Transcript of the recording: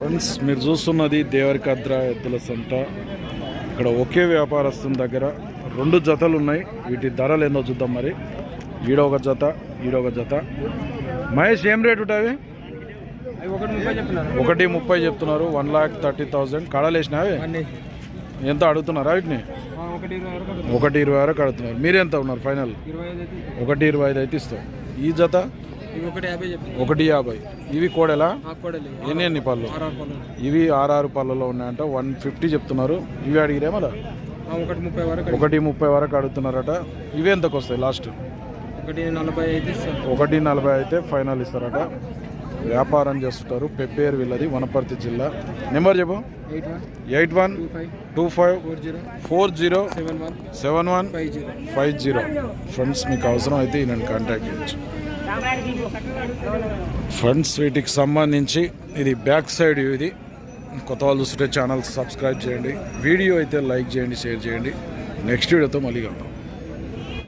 Friends మీరు చూస్తున్నది దేవరికద్ర ఎద్దుల సంత. ఇక్కడ ఒకే వ్యాపారస్తుని దగ్గర రెండు జతలు ఉన్నాయి. వీటి ధరలు ఏందో చూద్దాం మరి. ఈడొక జత ఈడొక జత. మహేష్ ఏం రేటు ఉంటాయి ఒకటి ముప్పై చెప్తున్నారు. One lakh thirty thousand. కడలేసినవి ఎంత అడుగుతున్నారా వీటిని? ఒకటి ఇరవై వరకు అడుగుతున్నారు మీరెంత ఉన్నారు ఫైనల్? ఒకటి ఇరవై ఐదు అయితే ఇస్తాం. ఈ జత? ఒకటి యాభై ఇవి కోడెలా? ఎన్ని ఎన్ని పళ్ళు? ఇవి ఆర్ఆరు పళ్ళలో ఉన్నాయంట. వన్ ఫిఫ్టీ చెప్తున్నారు. ఇవి అడిగిరే మళ్ళా? ఆ, ఒకటి ముప్పై వరకు. ఒకటి ముప్పై వరకు అడుగుతున్నారట. ఇవి ఎంతకు వస్తాయి లాస్ట్? ఒకటి నలభై అయితే ఒకటి నలభై అయితే ఫైనల్ ఇస్తారట. వ్యాపారం చేస్తుంటారు. పెప్పేరు వీళ్ళది వనపర్తి జిల్లా. నెంబర్ చెప్పు. Eight one. Two five. Four zero. Seven one. Five zero. Friends మీకు అవసరం అయితే ఈయనని కాంటాక్ట్ చేయొచ్చు. ఫ్రెండ్స్ వీటికి సంబంధించి ఇది బ్యాక్ సైడ్ ఇది. కొత్త వాళ్ళు చూస్తుంటే ఛానల్ సబ్స్క్రైబ్ చేయండి. వీడియో అయితే లైక్ చేయండి షేర్ చేయండి. నెక్స్ట్ వీడియోతో మళ్ళీ కలుద్దాం.